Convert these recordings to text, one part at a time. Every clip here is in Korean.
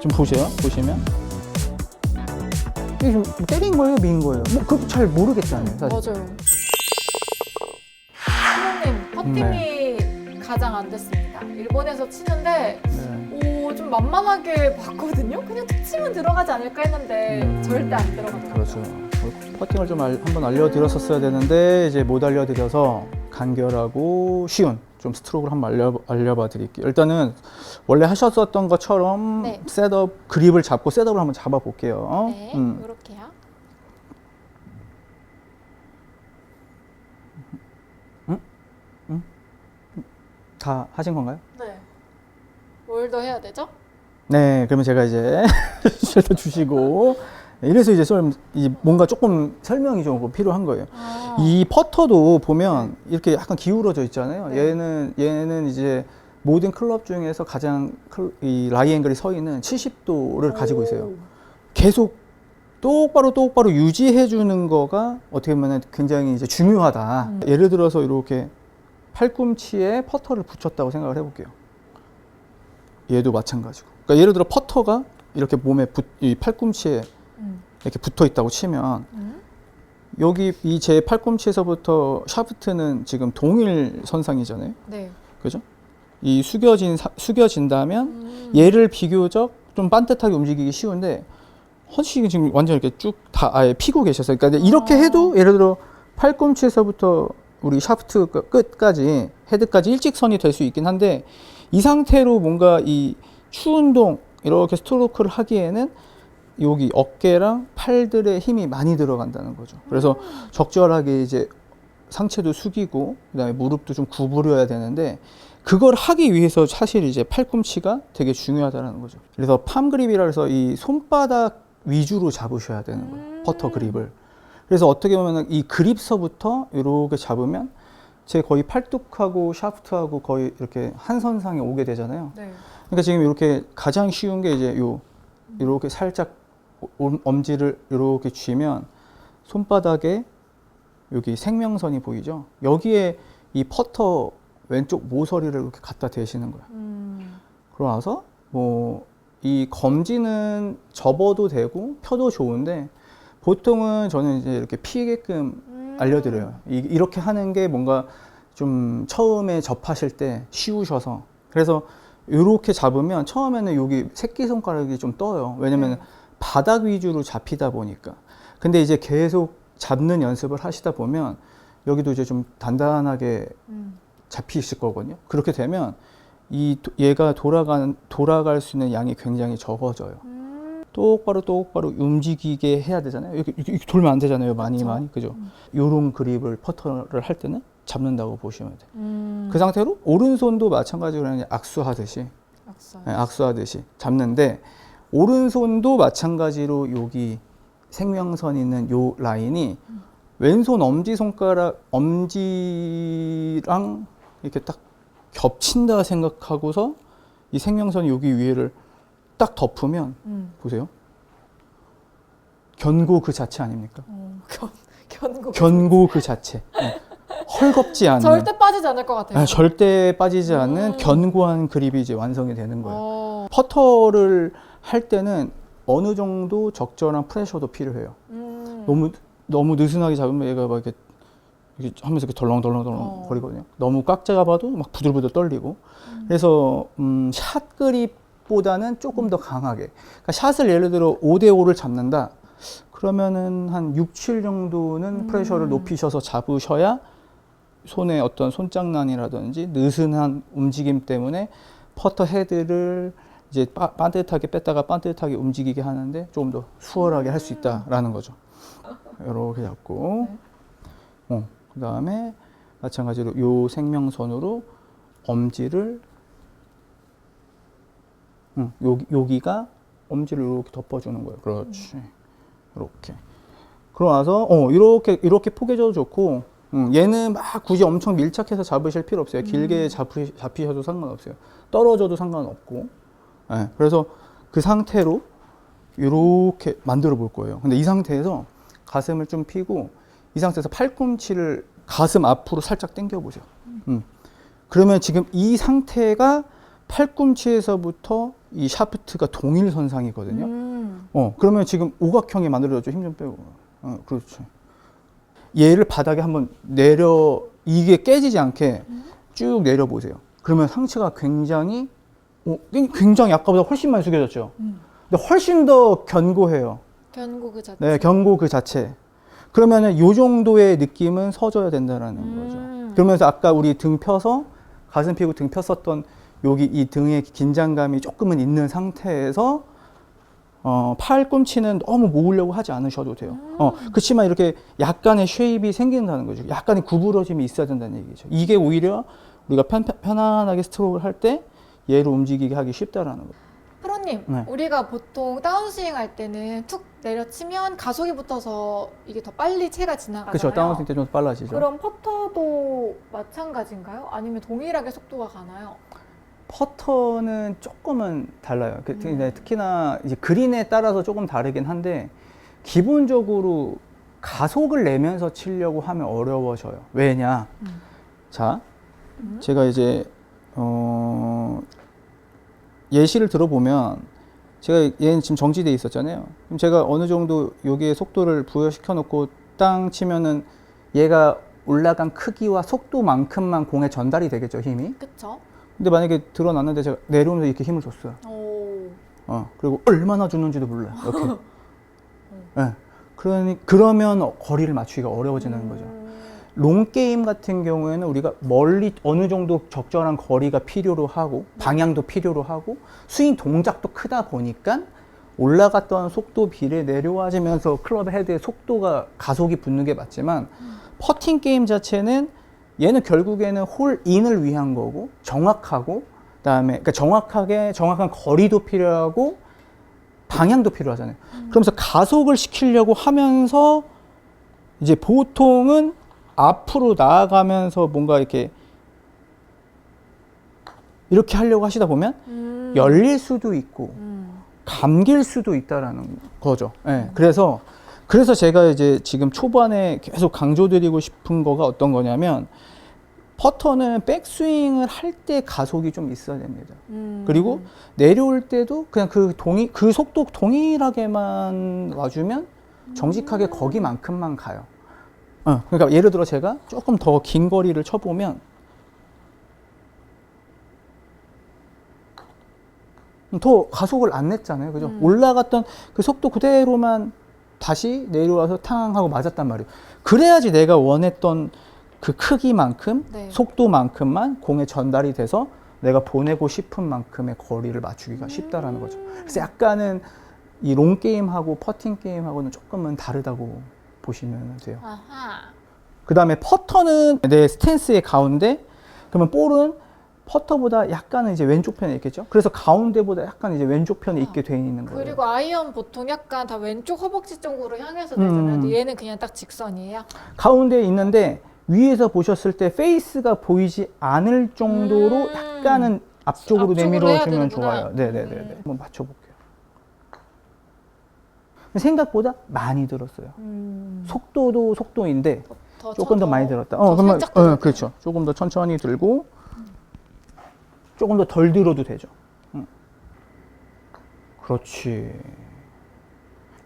좀 보세요. 보시면 이게 좀 때린 거예요, 민 거예요. 뭐 그거 잘 모르겠잖아요, 사실. 맞아요. 신호님 퍼팅이 가장 안 됐습니다. 일본에서 치는데 네. 오, 좀 만만하게 봤거든요. 그냥 툭 치면 들어가지 않을까 했는데 음. 절대 안 들어가더라고요. 그렇죠. 퍼팅을 좀 알- 한번 알려드렸었어야 되는데 이제 못 알려드려서 간결하고 쉬운 좀 스트로크를 한번 알려, 알려봐 드릴게요. 일단은 원래 하셨었던 것처럼 네. 셋업 그립을 잡고 셋업을 한번 잡아 볼게요. 네, 음. 이렇게요. 다 하신 건가요? 네. 뭘 더 해야 되죠? 네, 그러면 제가 이제 쉘터 주시고 이래서 이제 좀이 뭔가 조금 설명이 좀 필요한 거예요. 아, 이 퍼터도 보면 이렇게 약간 기울어져 있잖아요. 네. 얘는 얘는 이제 모든 클럽 중에서 가장 클- 이 라이 앵글이 서 있는 70도를 가지고 있어요. 계속 똑바로 똑바로 유지해 주는 거가 어떻게 보면 굉장히 이제 중요하다. 음. 예를 들어서 이렇게 팔꿈치에 퍼터를 붙였다고 생각을 해볼게요. 얘도 마찬가지고. 그러니까 예를 들어 퍼터가 이렇게 몸에 붙, 이 팔꿈치에 음. 이렇게 붙어 있다고 치면 음. 여기 이 제 팔꿈치에서부터 샤프트는 지금 동일 선상이잖아요. 네. 그죠? 이 숙여진 사- 숙여진다면 음. 얘를 비교적 좀 반듯하게 움직이기 쉬운데 헌씨 지금 완전 이렇게 쭉 다 아예 피고 계셨어요. 그러니까 이렇게 아. 해도 예를 들어 팔꿈치에서부터 우리 샤프트 끝- 끝까지 헤드까지 일직선이 될 수 있긴 한데 이 상태로 뭔가 이 추운동 이렇게 스트로크를 하기에는 여기 어깨랑 팔들의 힘이 많이 들어간다는 거죠. 그래서 적절하게 이제 상체도 숙이고 그다음에 무릎도 좀 구부려야 되는데 그걸 하기 위해서 사실 이제 팔꿈치가 되게 중요하다는 거죠. 그래서 팜 그립이라 해서 이 손바닥 위주로 잡으셔야 되는 거예요. 음. 퍼터 그립을. 그래서 어떻게 보면 이 그립서부터 이렇게 잡으면 제 거의 팔뚝하고 샤프트하고 거의 이렇게 한 선상에 오게 되잖아요. 네. 그러니까 지금 이렇게 가장 쉬운 게 이제 요 이렇게 살짝 옴- 엄지를 이렇게 쥐면 손바닥에 여기 생명선이 보이죠? 여기에 이 퍼터 왼쪽 모서리를 이렇게 갖다 대시는 거예요. 음. 그러고 나서 뭐 이 검지는 접어도 되고 펴도 좋은데 보통은 저는 이제 이렇게 피게끔 음. 알려드려요. 이, 이렇게 하는 게 뭔가 좀 처음에 접하실 때 쉬우셔서 그래서 이렇게 잡으면 처음에는 여기 새끼 손가락이 좀 떠요. 왜냐면 네. 바닥 위주로 잡히다 보니까. 근데 이제 계속 잡는 연습을 하시다 보면 여기도 이제 좀 단단하게 음. 잡히실 거거든요. 그렇게 되면 이 도- 얘가 돌아가는 돌아갈 수 있는 양이 굉장히 적어져요. 음. 똑바로 똑바로 움직이게 해야 되잖아요. 이렇게, 이렇게 돌면 안 되잖아요. 많이 그쵸. 많이 그죠? 음. 요런 그립을 퍼터를 할 때는 잡는다고 보시면 돼요. 음. 그 상태로 오른손도 마찬가지로 그냥 악수하듯이 악수. 예, 악수하듯이 잡는데 오른손도 마찬가지로 여기 생명선 있는 요 라인이 음. 왼손 엄지 손가락 엄지랑 이렇게 딱 겹친다 생각하고서 이 생명선이 여기 위에를 딱 덮으면 음. 보세요. 견고 그 자체 아닙니까? 어, 견 견고. 견고 그 자체. 예. 헐겁지 않은. 절대 빠지지 않을 것 같아요. 아, 절대 빠지지 않는 음. 견고한 그립이 이제 완성이 되는 거예요. 어. 퍼터를 할 때는 어느 정도 적절한 프레셔도 필요해요. 음. 너무 너무 느슨하게 잡으면 얘가 막 이렇게, 이렇게 하면서 이렇게 덜렁덜렁덜렁 어. 거리거든요. 너무 꽉 잡아도 막 부들부들 떨리고. 음. 그래서 음, 샷 그립보다는 조금 더 강하게. 그러니까 샷을 예를 들어 5대 5를 잡는다. 그러면은 한 6, 7 정도는 음. 프레셔를 높이셔서 잡으셔야 손에 어떤 손장난이라든지 느슨한 움직임 때문에 퍼터 헤드를 이제 빠, 반듯하게 뺐다가 반듯하게 움직이게 하는데 조금 더 수월하게 할 수 있다라는 거죠. 이렇게 잡고, 어, 그 다음에 마찬가지로 요 생명선으로 엄지를, 응, 여기, 여기가 엄지를 이렇게 덮어주는 거예요. 그렇지. 이렇게. 그러고 나서, 어, 이렇게, 이렇게 포개져도 좋고, 음, 얘는 막 굳이 엄청 밀착해서 잡으실 필요 없어요. 길게 잡으, 잡히셔도 상관없어요. 떨어져도 상관없고. 예, 그래서 그 상태로 이렇게 만들어 볼 거예요. 근데 이 상태에서 가슴을 좀 펴고 이 상태에서 팔꿈치를 가슴 앞으로 살짝 당겨 보세요. 음. 그러면 지금 이 상태가 팔꿈치에서부터 이 샤프트가 동일 선상이거든요. 음. 어, 그러면 지금 오각형이 만들어졌죠. 힘 좀 빼고. 어, 그렇죠. 얘를 바닥에 한번 내려 이게 깨지지 않게 쭉 내려 보세요. 그러면 상체가 굉장히 어, 굉장히 아까보다 훨씬 많이 숙여졌죠. 음. 근데 훨씬 더 견고해요. 견고 그 자체. 네, 견고 그 자체. 그러면은 요 정도의 느낌은 서줘야 된다라는 음. 거죠. 그러면서 아까 우리 등 펴서 가슴 펴고 등 폈었던 여기 이 등에 긴장감이 조금은 있는 상태에서 어, 팔꿈치는 너무 모으려고 하지 않으셔도 돼요. 어, 그렇지만 이렇게 약간의 쉐입이 생긴다는 거죠. 약간의 구부러짐이 있어야 된다는 얘기죠. 이게 오히려 우리가 편, 편안하게 스트로크를 할 때 얘를 움직이게 하기 쉽다라는 거죠. 프로님, 네. 우리가 보통 다운스윙 할 때는 툭 내려치면 가속이 붙어서 이게 더 빨리 채가 지나가잖아요. 그렇죠. 다운스윙 때 좀 빨라지죠. 그럼 퍼터도 마찬가지인가요? 아니면 동일하게 속도가 가나요? 퍼터는 조금은 달라요. 그, 특히 음. 특히나 이제 그린에 따라서 조금 다르긴 한데 기본적으로 가속을 내면서 치려고 하면 어려워져요. 왜냐? 음. 자, 음. 제가 이제 어, 예시를 들어보면 제가 얘는 지금 정지돼 있었잖아요. 그럼 제가 어느 정도 여기에 속도를 부여시켜 놓고 땅 치면은 얘가 올라간 크기와 속도만큼만 공에 전달이 되겠죠 힘이. 그쵸? 근데 만약에 드러났는데 제가 내려오면서 이렇게 힘을 줬어요. 오. 어, 그리고 얼마나 줬는지도 몰라요. 이렇게. 예. 그러니, 그러면 거리를 맞추기가 어려워지는 거죠. 음. 롱 게임 같은 경우에는 우리가 멀리 어느 정도 적절한 거리가 필요로 하고 방향도 필요로 하고 스윙 동작도 크다 보니까 올라갔던 속도 비례 내려와지면서 클럽 헤드의 속도가 가속이 붙는 게 맞지만 퍼팅 게임 자체는 얘는 결국에는 홀 인을 위한 거고 정확하고 그다음에 그러니까 정확하게 정확한 거리도 필요하고 방향도 필요하잖아요. 그러면서 가속을 시키려고 하면서 이제 보통은 앞으로 나아가면서 뭔가 이렇게 이렇게 하려고 하시다 보면 음. 열릴 수도 있고 음. 감길 수도 있다라는 거죠. 예. 그래서 그래서 제가 이제 지금 초반에 계속 강조드리고 싶은 거가 어떤 거냐면 퍼터는 백스윙을 할 때 가속이 좀 있어야 됩니다. 음. 그리고 내려올 때도 그냥 그 동일 그 속도 동일하게만 와주면 정직하게 거기만큼만 가요. 어, 그러니까 예를 들어 제가 조금 더 긴 거리를 쳐보면 더 가속을 안 냈잖아요, 그죠? 음. 올라갔던 그 속도 그대로만 다시 내려와서 탕 하고 맞았단 말이에요. 그래야지 내가 원했던 그 크기만큼 네. 속도만큼만 공에 전달이 돼서 내가 보내고 싶은 만큼의 거리를 맞추기가 쉽다라는 거죠. 그래서 약간은 이 롱 게임하고 퍼팅 게임하고는 조금은 다르다고 보시면 돼요. 그 다음에 퍼터는 내 스탠스의 가운데, 그러면 볼은 퍼터보다 약간은 이제 왼쪽 편에 있겠죠. 그래서 가운데보다 약간 이제 왼쪽 편에 있게 돼 있는 거예요. 그리고 아이언 보통 약간 다 왼쪽 허벅지 쪽으로 향해서 음. 되잖아요. 근데 얘는 그냥 딱 직선이에요. 가운데에 있는데 위에서 보셨을 때 페이스가 보이지 않을 정도로 음. 약간는 앞쪽으로 앞쪽으로 내밀어 주면 되는구나. 좋아요. 네네네. 음. 한번 맞춰볼게요. 생각보다 많이 들었어요. 음. 속도도 속도인데 더 조금 더 많이 들었다. 더 어, 그러면 어, 그렇죠. 조금 더 천천히 들고 조금 더 덜 들어도 되죠. 응. 그렇지.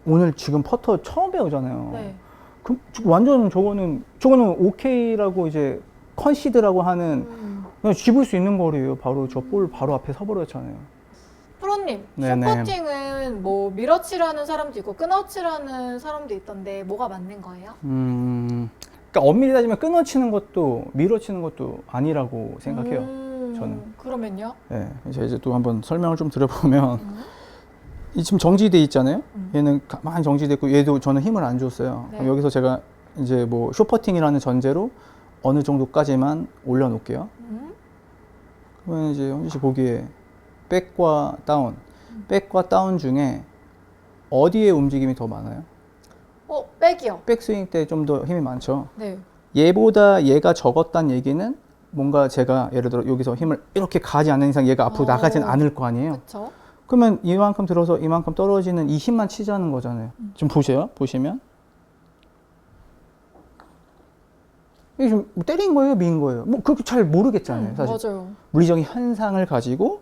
오늘 지금 퍼터 처음 배우잖아요. 네. 그럼 완전 저거는 저거는 오케이라고 이제 컨시드라고 하는 음. 그냥 집을 수 있는 거리예요. 바로 저 볼 바로 앞에 서버렸잖아요. 프로님, 네네. 슈퍼팅은 뭐 밀어치라는 사람도 있고 끊어치라는 사람도 있던데 뭐가 맞는 거예요? 음, 그러니까 엄밀히 따지면 끊어치는 것도 밀어치는 것도 아니라고 생각해요. 음, 저는. 그러면요? 네, 제가 이제 또 한번 설명을 좀 드려보면 음. 이 지금 정지돼 있잖아요. 음. 얘는 가만히 정지돼 있고 얘도 저는 힘을 안 줬어요. 네. 여기서 제가 이제 뭐 쇼퍼팅이라는 전제로 어느 정도까지만 올려놓을게요. 음. 그러면 이제 현지 씨 보기에 백과 다운, 백과 다운 중에 어디에 움직임이 더 많아요? 어, 백이요. 백스윙 때 좀 더 힘이 많죠. 네. 얘보다 얘가 적었다는 얘기는 뭔가 제가 예를 들어 여기서 힘을 이렇게 가지 않는 이상 얘가 앞으로 어. 나가진 않을 거 아니에요. 그렇죠. 그러면 이만큼 들어서 이만큼 떨어지는 이 힘만 치자는 거잖아요. 지금 보세요. 보시면. 이게 좀 때린 거예요, 민 거예요? 뭐 그렇게 잘 모르겠잖아요, 사실. 음, 맞아요. 물리적인 현상을 가지고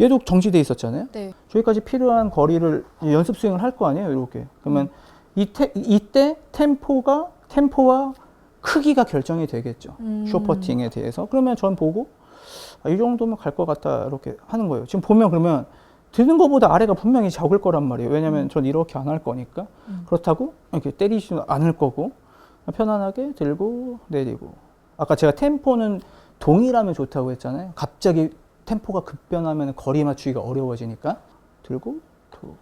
얘도 정지돼 있었잖아요. 네. 저기까지 필요한 거리를 연습 스윙을 할 거 아니에요, 이렇게. 그러면 이때 이때 템포가 템포와 크기가 결정이 되겠죠. 음. 쇼퍼팅에 대해서. 그러면 전 보고 아, 이 정도면 갈 것 같다 이렇게 하는 거예요. 지금 보면 그러면 드는 것보다 아래가 분명히 적을 거란 말이에요. 왜냐하면 전 이렇게 안 할 거니까. 음. 그렇다고 이렇게 때리지 않을 거고 편안하게 들고 내리고. 아까 제가 템포는 동일하면 좋다고 했잖아요. 갑자기 템포가 급변하면 거리 맞추기가 어려워지니까 들고 두고.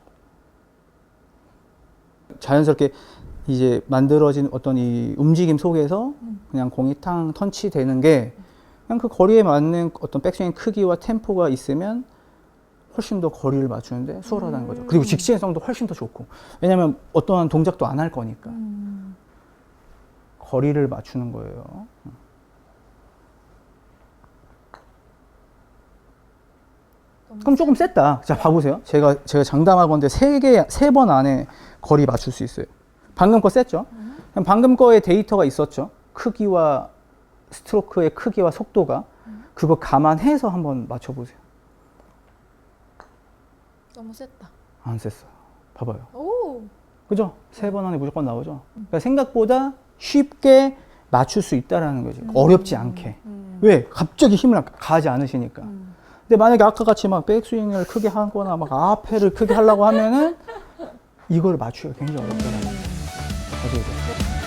자연스럽게 이제 만들어진 어떤 이 움직임 속에서 그냥 공이 탕 턴치되는 게 그냥 그 거리에 맞는 어떤 백스윙 크기와 템포가 있으면 훨씬 더 거리를 맞추는데 수월하다는 거죠. 그리고 직진성도 훨씬 더 좋고. 왜냐하면 어떠한 동작도 안 할 거니까. 음. 거리를 맞추는 거예요. 너무 그럼 조금 셌다. 자, 봐보세요. 제가, 제가 장담하건데 세 개, 세 번 안에 거리 맞출 수 있어요. 방금 거 셌죠? 그럼 방금 거에 데이터가 있었죠? 크기와 스트로크의 크기와 속도가. 그거 감안해서 한번 맞춰보세요. 너무 셌다. 안 셌어요. 봐봐요. 오. 그죠? 세 번 안에 무조건 나오죠? 그러니까 생각보다 쉽게 맞출 수 있다라는 거죠. 어렵지 않게. 음. 왜? 갑자기 힘을 가하지 않으시니까. 음. 근데 만약에 아까 같이 막 백스윙을 크게 하거나 막 앞에를 크게 하려고 하면은 이걸 맞추기가 굉장히 어렵더라고요. 아시겠죠?